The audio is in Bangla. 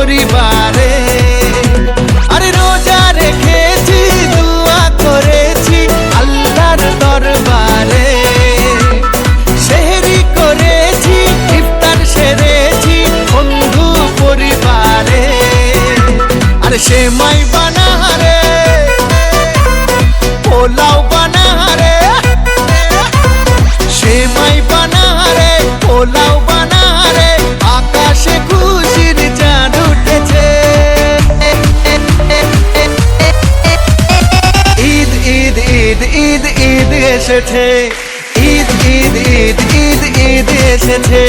পরিবারে। আরে রোজা রেখেছি, দোয়া করেছি আল্লাহর দরবারে। সেহরি করেছি, ইফতার সেরেছি বন্ধু পরিবারে। আরে সে মাই বানারে পোলাও ঈদ ঈদ ঈদ এসেছে ঈদ ঈদ ঈদ ঈদ ঈদ এসেছে